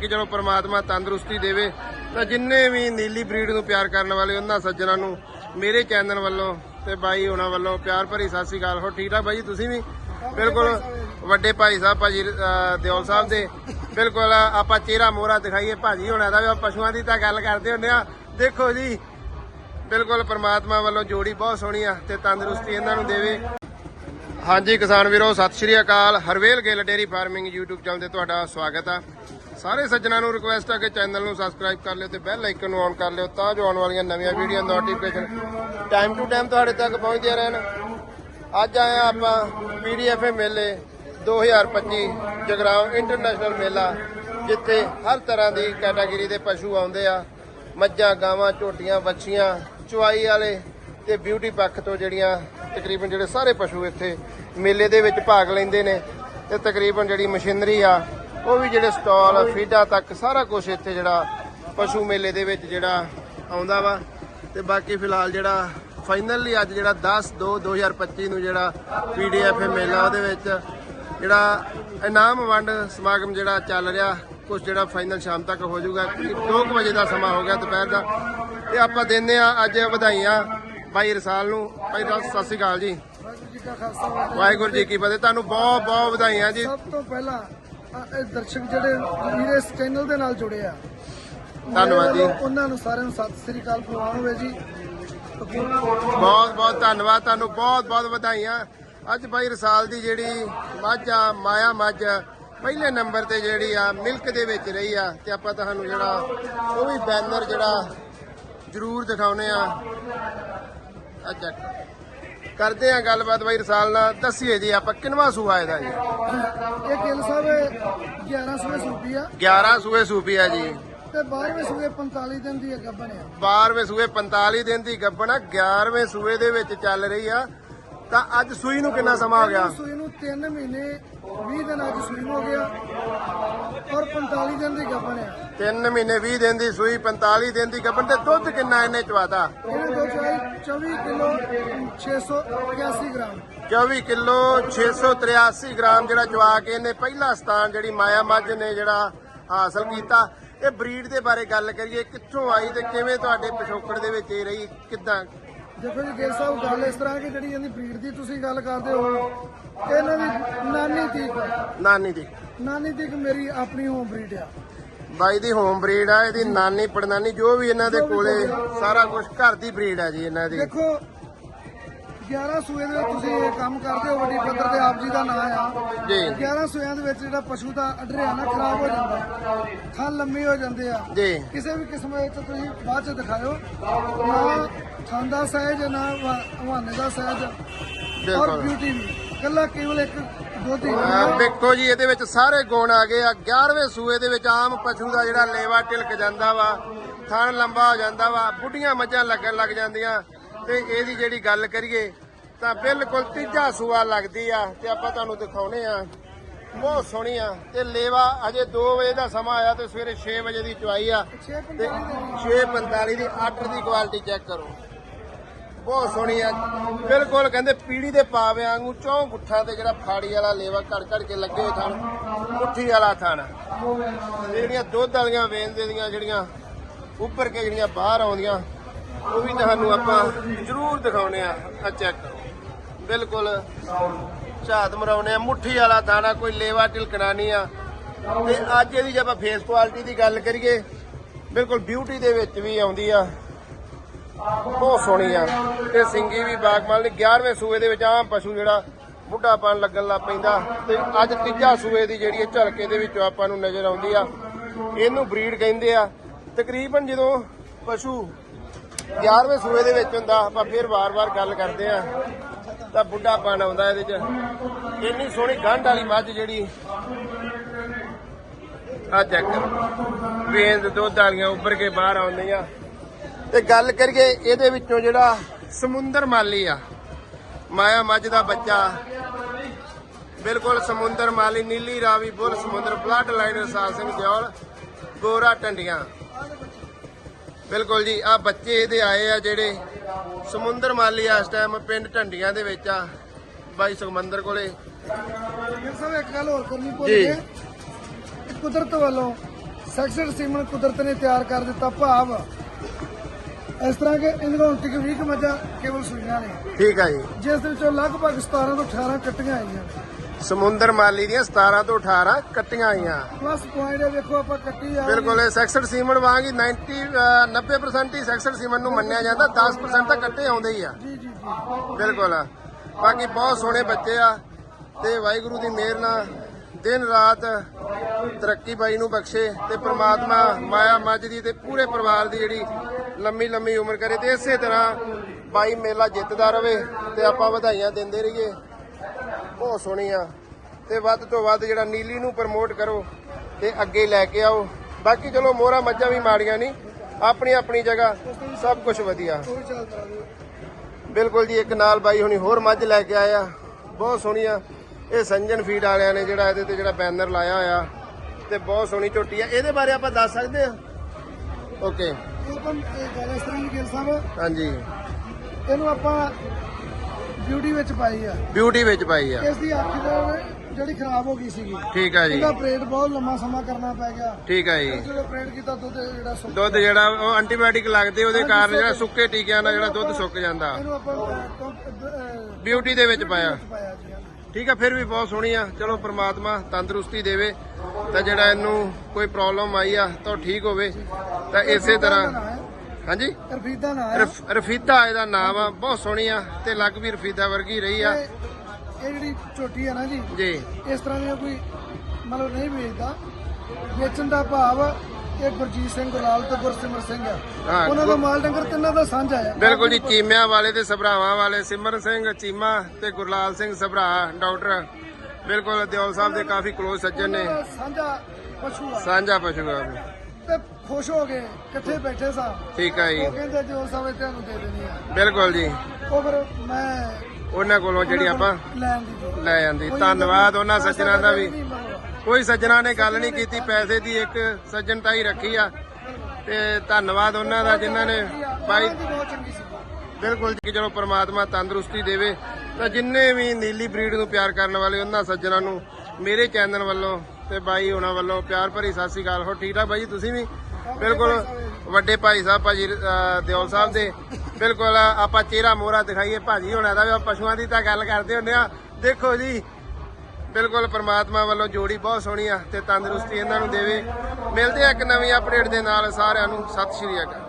ਕਿ ਚਲੋ ਪ੍ਰਮਾਤਮਾ ਤੰਦਰੁਸਤੀ ਦੇਵੇ, ਤਾਂ ਜਿੰਨੇ ਵੀ ਨੀਲੀ ਬਰੀਡ ਨੂੰ ਪਿਆਰ ਕਰਨ ਵਾਲੇ ਉਹਨਾਂ ਸੱਜਣਾਂ ਨੂੰ ਮੇਰੇ ਚੈਨਲ ਵੱਲੋਂ ਤੇ ਬਾਈ ਉਹਨਾਂ ਵੱਲੋਂ ਪਿਆਰ ਭਰੀ ਸਤਿ ਸ੍ਰੀ ਅਕਾਲ। ਹੋ ਠੀਕ ਠਾਕ ਬਾਈ ਤੁਸੀਂ ਵੀ? ਬਿਲਕੁਲ ਵੱਡੇ ਭਾਈ ਸਾਹਿਬ, ਭਾਜੀ ਦਿਓਲ ਸਾਹਿਬ ਦੇ। ਬਿਲਕੁਲ ਆਪਾਂ ਚਿਹਰਾ ਮੋਹਰਾ ਦਿਖਾਈਏ, ਭਾਜੀ ਹੋਣਾ ਦਾ ਵੀ ਪਸ਼ੂਆਂ ਦੀ ਤਾਂ ਗੱਲ ਕਰਦੇ ਹੁੰਦੇ ਆ। ਦੇਖੋ ਜੀ, ਬਿਲਕੁਲ ਪ੍ਰਮਾਤਮਾ ਵੱਲੋਂ ਜੋੜੀ ਬਹੁਤ ਸੋਹਣੀ ਆ ਤੇ ਤੰਦਰੁਸਤੀ ਇਹਨਾਂ ਨੂੰ ਦੇਵੇ। ਹਾਂਜੀ ਕਿਸਾਨ ਵੀਰੋ, ਸਤਿ ਸ਼੍ਰੀ ਅਕਾਲ। Harvel Gill dairy farming YouTube channel ਤੇ ਤੁਹਾਡਾ ਸਵਾਗਤ ਆ। ਸਾਰੇ ਸੱਜਣਾਂ ਨੂੰ ਰਿਕੁਐਸਟ ਆ ਕਿ ਚੈਨਲ ਨੂੰ ਸਬਸਕ੍ਰਾਈਬ ਕਰ ਲਿਓ ਤੇ ਬੈਲ ਆਈਕਨ ਨੂੰ ਔਨ ਕਰ ਲਿਓ ਤਾਂ ਜੋ ਆਉਣ ਵਾਲੀਆਂ ਨਵੀਆਂ video notification time to time ਤੁਹਾਡੇ ਤੱਕ ਪਹੁੰਚਦੀਆਂ ਰਹਿਣ। ਅੱਜ ਆਏ ਆ ਆਪਾਂ ਪੀਡੀਐਫ ਮੇਲੇ 2025 ਜਗਰਾਉਂ ਇੰਟਰਨੈਸ਼ਨਲ ਮੇਲਾ, ਜਿੱਥੇ ਹਰ ਤਰ੍ਹਾਂ ਦੀ ਕੈਟਾਗਰੀ ਦੇ ਪਸ਼ੂ ਆਉਂਦੇ ਆ। ਮੱਝਾਂ, ਗਾਵਾਂ, ਝੋਟੀਆਂ, ਵੱਛੀਆਂ, ਚੁਆਈ ਵਾਲੇ ਤੇ ਬਿਊਟੀ ਪੱਖ ਤੋਂ ਜਿਹੜੀਆਂ ਤਕਰੀਬਨ ਜਿਹੜੇ ਸਾਰੇ ਪਸ਼ੂ ਇੱਥੇ ਮੇਲੇ ਦੇ ਵਿੱਚ ਭਾਗ ਲੈਂਦੇ ਨੇ ਤੇ ਤਕਰੀਬਨ ਜਿਹੜੀ ਮਸ਼ੀਨਰੀ ਆ ਉਹ ਵੀ ਜਿਹੜੇ ਸਟਾਲ, ਫੀਡਾਂ ਤੱਕ ਸਾਰਾ ਕੁਝ ਇੱਥੇ ਜਿਹੜਾ ਪਸ਼ੂ ਮੇਲੇ ਦੇ ਵਿੱਚ ਜਿਹੜਾ ਆਉਂਦਾ ਵਾ। ਤੇ ਬਾਕੀ ਫਿਲਹਾਲ ਜਿਹੜਾ ਫਾਈਨਲੀ ਅੱਜ ਜਿਹੜਾ 10 2 2025 ਨੂੰ ਜਿਹੜਾ ਪੀਡੀਐਫ ਮੇਲਾ ਉਹਦੇ ਵਿੱਚ ਜਿਹੜਾ ਇਨਾਮ ਵੰਡ ਸਮਾਗਮ ਜਿਹੜਾ ਚੱਲ ਰਿਹਾ ਕੁਝ ਜਿਹੜਾ ਫਾਈਨਲ ਸ਼ਾਮ ਤੱਕ ਹੋ ਜਾਊਗਾ। 2 ਵਜੇ ਦਾ ਸਮਾਂ ਹੋ ਗਿਆ ਦੁਪਹਿਰ ਦਾ। ਤੇ ਆਪਾਂ ਦਿੰਦੇ ਆ ਅੱਜ ਵਧਾਈਆਂ ਭਾਈ ਰਸਾਲ ਨੂੰ। ਭਾਈ ਰਸਾਲ, ਸਤਿ ਸ਼੍ਰੀ ਅਕਾਲ ਜੀ। ਵਾਹਿਗੁਰੂ ਜੀ ਕੀ ਫਤਿਹ। ਤੁਹਾਨੂੰ ਬਹੁਤ ਬਹੁਤ ਵਧਾਈਆਂ ਜੀ। ਸਭ ਤੋਂ ਪਹਿਲਾਂ ਇਹ ਦਰਸ਼ਕ ਜਿਹੜੇ ਵੀਰੇ ਇਸ ਚੈਨਲ ਦੇ ਨਾਲ ਜੁੜੇ ਆ। ਧੰਨਵਾਦ ਜੀ। ਉਹਨਾਂ ਨੂੰ ਸਾਰਿਆਂ ਨੂੰ ਸਤਿ ਸ੍ਰੀ ਅਕਾਲ ਹੋਵੇ ਜੀ। ਬਹੁਤ ਬਹੁਤ ਧੰਨਵਾਦ। ਤੁਹਾਨੂੰ ਬਹੁਤ ਬਹੁਤ ਵਧਾਈਆਂ। ਅੱਜ ਭਾਈ ਰਸਾਲ ਦੀ ਜਿਹੜੀ ਮੱਝ ਆ ਮਾਇਆ ਮੱਝ ਪਹਿਲੇ ਨੰਬਰ ਤੇ ਜਿਹੜੀ ਆ ਮਿਲਕ ਦੇ ਵਿੱਚ ਰਹੀ ਆ। ਤੇ ਆਪਾਂ ਤੁਹਾਨੂੰ ਜਿਹੜਾ ਉਹ ਵੀ ਬੈਨਰ ਜਿਹੜਾ ਜ਼ਰੂਰ ਦਿਖਾਉਨੇ ਆ। ਅੱਛਾ ਕਰਦੇ ਆ ਗੱਲਬਾਤ ਭਾਈ ਰਸਾਲ ਨਾਲ। ਦੱਸੀਏ ਜੀ ਆਪਾਂ ਕਿੰਨਵਾ ਸੂਆ ਇਹਦਾ ਜੀ? ਇਹ ਸਾਹਿਬ 11 ਸੂਏ ਸੂਪੀ ਆ। 11 ਸੂਏ ਸੂਪੀ ਆ ਜੀ। ਤੇ 12ਵੇਂ ਸੂਏ 45 ਦਿਨ ਦੀ ਅੱਗਾ ਬਣਿਆ। 12ਵੇਂ ਸੂਏ 45 ਦਿਨ ਦੀ ਗੱਭਣ ਆ 11ਵੇਂ ਸੂਏ ਦੇ ਵਿੱਚ ਚੱਲ ਰਹੀ ਆ। ਤਾਂ ਅੱਜ ਸੂਈ ਨੂੰ ਕਿੰਨਾ ਸਮਾਂ ਹੋ ਗਿਆ? ਸੂਈ ਨੂੰ 3 ਮਹੀਨੇ 20 ਦਿਨ ਅੱਜ ਸੂਈ ਨੂੰ ਹੋ ਗਿਆ ਔਰ 45 ਦਿਨ ਦੀ ਅੱਗਾ ਬਣਿਆ 3 ਮਹੀਨੇ 20 ਦਿਨ ਦੀ ਸੂਈ 45 ਦਿਨ ਦੀ ਗੱਭਣ ਤੇ ਦੁੱਧ ਕਿੰਨਾ ਇਹਨੇ ਚਵਾਤਾ? ਇਹਨੇ ਦੋ ਚਾਈ 24 ਕਿਲੋ 681 ਗ੍ਰਾਮ। 24 ਕਿਲੋ 683 ਗ੍ਰਾਮ ਜਿਹੜਾ ਚਵਾ ਕੇ ਇਹਨੇ ਪਹਿਲਾ ਸਥਾਨ ਜਿਹੜੀ ਮਾਇਆ ਮੱਝ ਨੇ ਜਿਹੜਾ ਹਾਸਲ ਕੀਤਾ। ਇਹ ਬਰੀਡ ਦੇ ਬਾਰੇ ਗੱਲ ਕਰੀਏ ਕਿੱਥੋਂ ਆਈ ਤੇ ਕਿਵੇਂ ਤੁਹਾਡੇ ਪਿਛੋਕੜ ਦੇ ਵਿੱਚ ਇਹ ਰਹੀ ਕਿੱਦਾਂ ਦੇਖੋ ਜੀ ਗਿੱਲ ਸਾਹਿਬ ਗੱਲ ਇਸ ਤਰ੍ਹਾਂ ਕਿ ਜਿਹੜੀ ਇਹਦੀ ਬਰੀਡ ਦੀ ਤੁਸੀਂ ਗੱਲ ਕਰਦੇ ਹੋ ਇਹਨਾਂ ਦੀ ਨਾਨੀ ਤੀਕ ਨਾਨੀ ਦੀ। ਨਾਨੀ ਤੀਕ ਮੇਰੀ ਆਪਣੀ ਹੋਮ ਬਰੀਡ ਆ। ਬਾਈ ਦੀ ਹੋਮ ਬਰੀਡ ਆ ਇਹਦੀ ਨਾਨੀ ਪੜਨਾਨੀ ਜੋ ਵੀ ਇਹਨਾਂ ਦੇ ਕੋਲੇ ਸਾਰਾ ਕੁਝ ਘਰ ਦੀ ਬਰੀਡ ਆ ਜੀ ਇਹਨਾਂ ਦੀ। ਦੇਖੋ 11 ਸੂਏ ਦੇ ਵਿੱਚ ਤੁਸੀਂ ਇਹ ਕੰਮ ਕਰਦੇ ਹੋ ਵੱਡੀ ਪੱਧਰ ਤੇ ਆਪ ਜੀ ਦਾ ਨਾਮ ਆ। ਜੀ। 11 ਸੂਇਆਂ ਦੇ ਵਿੱਚ ਜਿਹੜਾ ਪਸ਼ੂ ਦਾ ਅਡਰਿਆਣਾ ਖਰਾਬ ਹੋ ਜਾਂਦਾ ਹੈ ਥਾਂ ਲੰਮੇ ਹੋ ਜਾਂਦੇ ਆ। ਜੀ। ਕਿਸੇ ਵੀ ਕਿਸਮ ਵਿੱਚ ਤੁਸੀਂ ਬਾਅਦ ਚ ਦਿਖਾਇਓ। ਨਾ ਥਾਂ ਦਾ ਸਹਿਜ ਨਾ ਹਵਾ- ਹਵਾਨੇ ਦਾ ਸਹਿਜ ਔਰ ਬਿਲਕੁਲ। ਬਿਊਟੀ ਵੀ। ਕੱਲਾ ਕੇਵਲ ਇੱਕ ਹੀ ਅਹ ਦੇਖੋ ਜੀ ਇਹਦੇ ਵਿੱਚ ਸਾਰੇ ਗੁਣ ਆ ਗਏ ਆ। 11ਵੇਂ ਸੂਏ ਦੇ ਵਿੱਚ ਆਮ ਪਸ਼ੂ ਦਾ ਜਿਹੜਾ ਲੇਵਾ ਢਿਲਕ ਜਾਂਦਾ ਵਾ ਥਣ ਲੰਬਾ ਹੋ ਜਾਂਦਾ ਵਾ ਬੁੱਢੀਆਂ ਮੱਝਾਂ ਲੱਗਣ ਲੱਗ ਜਾਂਦੀਆਂ। ਤੇ ਇਹਦੀ ਜਿਹੜੀ ਗੱਲ ਕਰੀਏ ਤਾਂ ਬਿਲਕੁਲ ਤੀਜਾ ਸੂਆ ਲੱਗਦੀ ਆ ਤੇ ਆਪਾਂ ਤੁਹਾਨੂੰ ਦਿਖਾਉਣੇ ਆ। ਬਹੁਤ ਸੋਹਣੀ ਆ ਤੇ ਲੇਵਾ ਅਜੇ 2 ਵਜੇ ਦਾ ਸਮਾਂ ਆਇਆ ਤੇ ਸਵੇਰੇ 6 ਵਜੇ ਦੀ ਚੁਆਈ ਆ ਛੇ ਤੇ ਪੰਤਾਲੀ 645 ਦੀ 8 ਦੀ ਕੁਆਲਿਟੀ ਚੈੱਕ ਕਰੋ। ਬਹੁਤ ਸੋਹਣੀ ਆ। ਬਿਲਕੁਲ ਕਹਿੰਦੇ ਪੀੜੀ ਦੇ ਪਾਵਿਆਂ ਵਾਂਗੂ ਚੌਂ ਗੁੱਠਾ ਤੇ ਜਿਹੜਾ ਫਾੜੀ ਵਾਲਾ ਲੇਵਾ ਘੜ ਘੜ ਕੇ ਲੱਗੇ ਹੋਏ ਥਣ, ਮੁੱਠੀ ਵਾਲਾ ਥਣ। ਤੇ ਜਿਹੜੀਆਂ ਦੁੱਧ ਵਾਲੀਆਂ ਵੇਚਦੇ ਦੀਆਂ ਜਿਹੜੀਆਂ ਉੱਪਰ ਕੇ ਜਿਹੜੀਆਂ ਬਾਹਰ ਆਉਂਦੀਆਂ ਉਹ ਵੀ ਤੁਹਾਨੂੰ ਆਪਾਂ ਜ਼ਰੂਰ ਦਿਖਾਉਣੇ ਆ ਆ ਚੈੱਕ ਕਰੋ। ਬਿਲਕੁਲ ਝਾਤ ਮਰਾਉਣੇ ਆ, ਮੁੱਠੀ ਵਾਲਾ ਦਾਣਾ ਕੋਈ ਲੇਵਾ ਢਿਲਕਣਾ ਨਹੀਂ ਆ। ਤੇ ਅੱਜ ਇਹਦੀ ਜੇ ਆਪਾਂ ਫੇਸ ਕੁਆਲਿਟੀ ਦੀ ਗੱਲ ਕਰੀਏ, ਬਿਲਕੁਲ ਬਿਊਟੀ ਦੇ ਵਿੱਚ ਵੀ ਆਉਂਦੀ ਆ। ਬਹੁਤ ਸੋਹਣੀ ਆ। ਤੇ ਸਿੰਗੀ ਵੀ ਬਾਗਮਾਲ ਨੇ 11ਵੇਂ ਸੂਏ ਦੇ ਵਿੱਚ ਆਮ ਪਸ਼ੂ ਜਿਹੜਾ ਬੁੱਢਾਪਣ ਲੱਗਣ ਲੱਗ ਪੈਂਦਾ। ਤੇ ਅੱਜ ਤੀਜਾ ਸੂਏ ਦੀ ਜਿਹੜੀ ਝਲਕੇ ਦੇ ਵਿੱਚੋਂ ਆਪਾਂ ਨੂੰ ਨਜ਼ਰ ਆਉਂਦੀ ਆ। ਇਹਨੂੰ ਬਰੀਡ ਕਹਿੰਦੇ ਆ। ਤਕਰੀਬਨ ਜਦੋਂ ਪਸ਼ੂ 11ਵੇਂ ਸੂਏ ਦੇ ਵਿੱਚ ਹੁੰਦਾ, ਆਪਾਂ ਫਿਰ ਵਾਰ-ਵਾਰ ਗੱਲ ਕਰਦੇ ਆ ਤਾਂ ਬੁੱਢਾਪਣ ਆਉਂਦਾ ਇਹਦੇ 'ਚ। ਇੰਨੀ ਸੋਹਣੀ ਗੰਢ ਵਾਲੀ ਮੱਝ ਜਿਹੜੀ ਆ ਚੈੱਕ ਕਰੋ। ਵੇਂਦ ਦੁੱਧ ਵਾਲੀਆਂ ਉੱਭਰ ਕੇ ਬਾਹਰ ਆਉਂਦੀਆਂ। ਤੇ ਗੱਲ ਕਰੀਏ ਇਹਦੇ ਵਿੱਚੋਂ ਜਿਹੜਾ ਸਮੁੰਦਰ ਮਾਲੀ ਆ। ਮਾਇਆ ਮੱਝ ਦਾ ਬੱਚਾ। ਬਿਲਕੁਲ ਸਮੁੰਦਰ ਮਾਲੀ, ਨੀਲੀ ਰਾਵੀ ਬੁੱਲ, ਸਮੁੰਦਰ ਬਲੱਡ ਲਾਈਨ ਰਸਾਲ ਸਿੰਘ ਦਿਓਲ, ਗੋਰਾ ਟੰਡੀਆਂ। ਬਿਲਕੁਲ ਜੀ ਆ ਬੱਚੇ ਇਹਦੇ ਆਏ ਆ ਜਿਹੜੇ ਸਮੁੰਦਰ ਮਾਲੀ ਆ ਇਸ ਟਾਈਮ ਪਿੰਡ ਢੰਡੀਆਂ ਦੇ ਵਿੱਚ ਆ ਬਾਈ ਸੁਖਮੰਦਰ ਕੋਲੇ। ਗਿੱਲ ਸਾਹਿਬ ਇੱਕ ਗੱਲ ਹੋਰ ਕਰਨੀ ਭੁੱਲ ਜੀ। ਗਏ। ਇਹ ਕੁਦਰਤ ਵੱਲੋਂ ਸੈਕਸ਼ਨ ਸੀਮਨ ਕੁਦਰਤ ਨੇ ਤਿਆਰ ਕਰ ਦਿੱਤਾ ਭਾਵ। ਇਸ ਤਰ੍ਹਾਂ ਕਿ ਤੱਕ 20 ਕੁ ਮੱਝਾਂ ਕੇਵਲ ਸੂਈਆਂ ਨੇ। ਠੀਕ ਆ ਜੀ। ਜਿਸ ਦੇ ਵਿੱਚੋਂ ਲਗਭਗ 17 ਤੋਂ 18 ਕੱਟੀਆਂ ਆਈਆਂ। ਸਮੁੰਦਰ ਮਾਲੀ ਦੀਆਂ 17 ਤੋਂ 18 ਕੱਟੀਆਂ ਆਈਆਂ। ਪਲੱਸ ਪੁਆਇੰਟ ਵੇਖੋ ਆਪਾਂ ਕੱਟੀ ਆ। ਬਿਲਕੁਲ ਇਹ ਸੈਕਸਡ ਸੀਮਨ ਵਾਂਗ ਹੀ 90 ਅਹ 90% ਹੀ ਸੈਕਸਡ ਸੀਮਨ ਨੂੰ ਮੰਨਿਆ ਜਾਂਦਾ 10% ਤਾਂ ਕੱਟੇ ਆਉਂਦੇ ਹੀ ਆ। ਜੀ ਜੀ ਜੀ। ਬਿਲਕੁਲ ਬਾਕੀ ਬਹੁਤ ਸੋਹਣੇ ਬੱਚੇ ਆ ਤੇ ਵਾਹਿਗੁਰੂ ਦੀ ਮਿਹਰ ਨਾਲ ਦਿਨ ਰਾਤ ਤਰੱਕੀ ਬਾਈ ਨੂੰ ਬਖਸ਼ੇ ਤੇ ਪ੍ਰਮਾਤਮਾ ਮਾਇਆ ਮੱਝ ਦੀ ਤੇ ਪੂਰੇ ਪਰਿਵਾਰ ਦੀ ਜਿਹੜੀ ਲੰਮੀ ਲੰਮੀ ਉਮਰ ਕਰੇ ਤੇ ਇਸੇ ਤਰ੍ਹਾਂ ਬਾਈ ਮੇਲਾ ਜਿੱਤਦਾ ਰਵੇ ਤੇ ਆਪਾਂ ਵਧਾਈਆਂ ਦਿੰਦੇ ਰਹੀਏ। ਬਹੁਤ ਸੋਹਣੀ ਆ। ਤੇ ਵੱਧ ਤੋਂ ਵੱਧ ਜਿਹੜਾ ਨੀਲੀ ਨੂੰ ਪ੍ਰਮੋਟ ਕਰੋ ਤੇ ਅੱਗੇ ਲੈ ਕੇ ਆਓ। ਬਾਕੀ ਚਲੋ ਮੋਹਰਾ ਮੱਝਾਂ ਵੀ ਮਾੜੀਆਂ ਨਹੀਂ ਆਪਣੀ ਆਪਣੀ ਜਗ੍ਹਾ ਸਭ ਕੁਝ ਵਧੀਆ। ਬਿਲਕੁਲ ਜੀ ਇੱਕ ਨਾਲ ਬਾਈ ਹੁਣੀ ਹੋਰ ਮੱਝ ਲੈ ਕੇ ਆਇਆ ਬਹੁਤ ਸੋਹਣੀ ਆ। ਇਹ ਸੰਜਨ ਫੀਡ ਵਾਲਿਆਂ ਨੇ ਜਿਹੜਾ ਇਹਦੇ ਤੇ ਜਿਹੜਾ ਬੈਨਰ ਲਾਇਆ ਹੋਇਆ। ਤੇ ਬਹੁਤ ਸੋਹਣੀ ਝੋਟੀ ਆ। ਇਹਦੇ ਬਾਰੇ ਆਪਾਂ ਦੱਸ ਸਕਦੇ ਆ? ਓਕੇ ਇਹ ਗਿਲ ਸਾਹਿਬ ਹਾਂਜੀ। ਇਹਨੂੰ ਆਪਾਂ ਬਿਊਟੀ ਵਿੱਚ ਪਾਈ ਆ। ਬਿਊਟੀ ਵਿੱਚ ਪਾਈ ਆ। ਇਸ ਦੀ ਅੱਖ ਦਾ ਜਿਹੜੀ ਖਰਾਬ ਹੋ ਗਈ ਸੀਗੀ। ਠੀਕ ਆ ਜੀ। ਇਹਦਾ ਆਪਰੇਟ ਬਹੁਤ ਲੰਮਾ ਸਮਾਂ ਕਰਨਾ ਪੈ ਗਿਆ। ਠੀਕ ਆ ਜੀ। ਜਦੋਂ ਆਪਰੇਟ ਕੀਤਾ ਦੁੱਧ ਜਿਹੜਾ ਸੁੱਕ ਦੁੱਧ ਜਿਹੜਾ ਉਹ ਐਂਟੀਬਾਇਓਟਿਕ ਲੱਗਦੇ ਉਹਦੇ ਕਾਰਨ ਜਿਹੜਾ ਸੁੱਕੇ ਟੀਕਿਆਂ ਨਾਲ ਜਿਹੜਾ ਦੁੱਧ ਸੁੱਕ ਜਾਂਦਾ। ਇਹਨੂੰ ਆਪਾਂ ਅਹ, ਕੰਪ- ਅਹ, ਬਿਊਟੀ ਦੇ ਵਿੱਚ ਪਾਇਆ। ਪਾਇਆ ਜੀ ਹਾਂਜੀ। ਠੀਕ ਆ ਫਿਰ ਵੀ ਬਹੁਤ ਸੋਹਣੀ ਆ। ਚਲੋ ਪ੍ਰਮਾਤਮਾ ਤੰਦਰੁਸਤੀ ਦੇਵੇ। ਤਾਂ ਜਿਹੜਾ ਇਹਨੂੰ ਕੋਈ ਪ੍ਰੋਬਲਮ ਆਈ ਆ ਤਾਂ ਉਹ ਠੀਕ ਹੋਵੇ। ਤਾਂ ਇਸੇ ਤਰ੍ਹਾਂ ਹਾਂਜੀ? ਰਫੀਦਾ ਨਾ ਹੈ ਰਫ- ਰਫੀਦਾ ਇਹਦਾ ਨਾਮ ਆ ਬਹੁਤ ਸੋਹਣੀ ਆ ਤੇ ਲੱਗ ਵੀ ਰਫੀਦਾ ਵਰਗੀ ਰਹੀ ਆ। ਇਹ ਇਹ ਜਿਹੜੀ ਝੋਟੀ ਆ ਨਾ ਜੀ ਜੀ। ਇਸ ਤਰ੍ਹਾਂ ਦੀ ਕੋਈ ਮਤਲਬ ਨਹੀਂ ਵੇਚਦਾ। ਵੇਚਣ ਦਾ ਭਾਵ ਇਹ ਗੁਰਜੀਤ ਸਿੰਘ ਗੁਲਾਲ ਤੇ ਗੁਰਸਿਮਰ ਸਿੰਘ ਆ। ਹਾਂ, ਉਹਨਾਂ ਦਾ ਮਾਲ ਡੰਗਰ ਤਿੰਨਾਂ ਦਾ ਸਾਂਝਾ ਹੈ ਬਿਲਕੁਲ ਜੀ ਚੀਮਿਆਂ ਵਾਲੇ ਤੇ ਸਭਰਾਵਾਂ ਵਾਲੇ ਸਿਮਰਨ ਸਿੰਘ ਚੀਮਾ ਤੇ ਗੁਰਲਾਲ ਸਿੰਘ ਸਭਰਾ ਡਾਕਟਰ। ਬਿਲਕੁਲ ਦਿਓਲ ਸਾਹਿਬ ਦੇ ਕਾਫੀ ਕਲੋਜ਼ ਸੱਜਣ ਨੇ। ਉਹਨਾਂ ਦਾ ਸਾਂਝਾ ਪਸ਼ੂ ਆ। ਸਾਂਝਾ ਪਸ਼ੂ ਆ। ਤੇ ਖੁਸ਼ ਹੋ ਗਏ ਇਕੱਠੇ ਬੈਠੇ ਸਾਂ। ਠੀਕ ਆ ਜੀ। ਉਹ ਕਹਿੰਦੇ ਜੋ ਸਭ ਤੁਹਾਨੂੰ ਦੇ ਦੇਣੀ ਆ। ਬਿਲਕੁਲ ਜੀ। ਉਹ ਫਿਰ ਮੈਂ ਉਹਨਾਂ ਕੋਲੋਂ ਜਿਹੜੀ ਆਪਾਂ ਲੈਣ ਦੀ। ਲੈ ਜਾਂਦੀ। ਧੰਨਵਾਦ ਉਹਨਾਂ ਸੱਜਣਾ ਦਾ ਵੀ। ਕੋਈ ਸੱਜਣਾ ਨੇ ਗੱਲ ਨਹੀਂ ਕੀਤੀ ਪੈਸੇ ਦੀ ਇੱਕ ਸੱਜਣਤਾ ਹੀ ਰੱਖੀ ਆ। ਤੇ ਧੰਨਵਾਦ ਉਹਨਾਂ ਦਾ ਜਿਨ੍ਹਾਂ ਨੇ ਬਾਈ ਬਿਲਕੁਲ ਜੀ ਚਲੋ ਪ੍ਰਮਾਤਮਾ ਤੰਦਰੁਸਤੀ ਦੇਵੇ ਤਾਂ ਜਿੰਨੇ ਵੀ ਨੀਲੀ ਬਰੀਡ ਨੂੰ ਪਿਆਰ ਕਰਨ ਵਾਲੇ ਉਹਨਾਂ ਸੱਜਣਾ ਨੂੰ ਮੇਰੇ ਚੈਨਲ ਵੱਲੋਂ ਤੇ ਬਾਈ ਉਹਨਾਂ ਵੱਲੋਂ ਪਿਆਰ ਭਰੀ ਸਤਿ ਸ੍ਰੀ ਅਕਾਲ। ਹੋ ਠੀਕ ਠਾਕ ਬਾਈ ਜੀ? ਤੁਸੀਂ ਵੀ? ਬਿਲਕੁਲ ਵੱਡੇ ਭਾਈ ਸਾਹਿਬ ਭਾਜੀ ਦਿਓਲ ਸਾਹਿਬ ਦੇ। ਬਿਲਕੁਲ ਆਪਾਂ ਚਿਹਰਾ ਮੋਹਰਾ ਦਿਖਾਈਏ। ਭਾਜੀ ਹੋਣਾ ਦਾ ਪਸ਼ੂਆਂ ਦੀ ਤਾਂ ਗੱਲ ਕਰਦੇ ਹੁੰਦੇ ਆ। ਦੇਖੋ ਜੀ ਬਿਲਕੁਲ ਪ੍ਰਮਾਤਮਾ ਵੱਲੋਂ ਜੋੜੀ ਬਹੁਤ ਸੋਹਣੀ ਆ ਤੇ ਤੰਦਰੁਸਤੀ ਇਹਨਾਂ ਨੂੰ ਦੇਵੇ। ਮਿਲਦੇ ਆ ਇੱਕ ਨਵੀਂ ਅਪਡੇਟ ਦੇ ਨਾਲ ਸਾਰਿਆਂ ਨੂੰ। ਸਤਿ ਸ਼੍ਰੀ ਅਕਾਲ।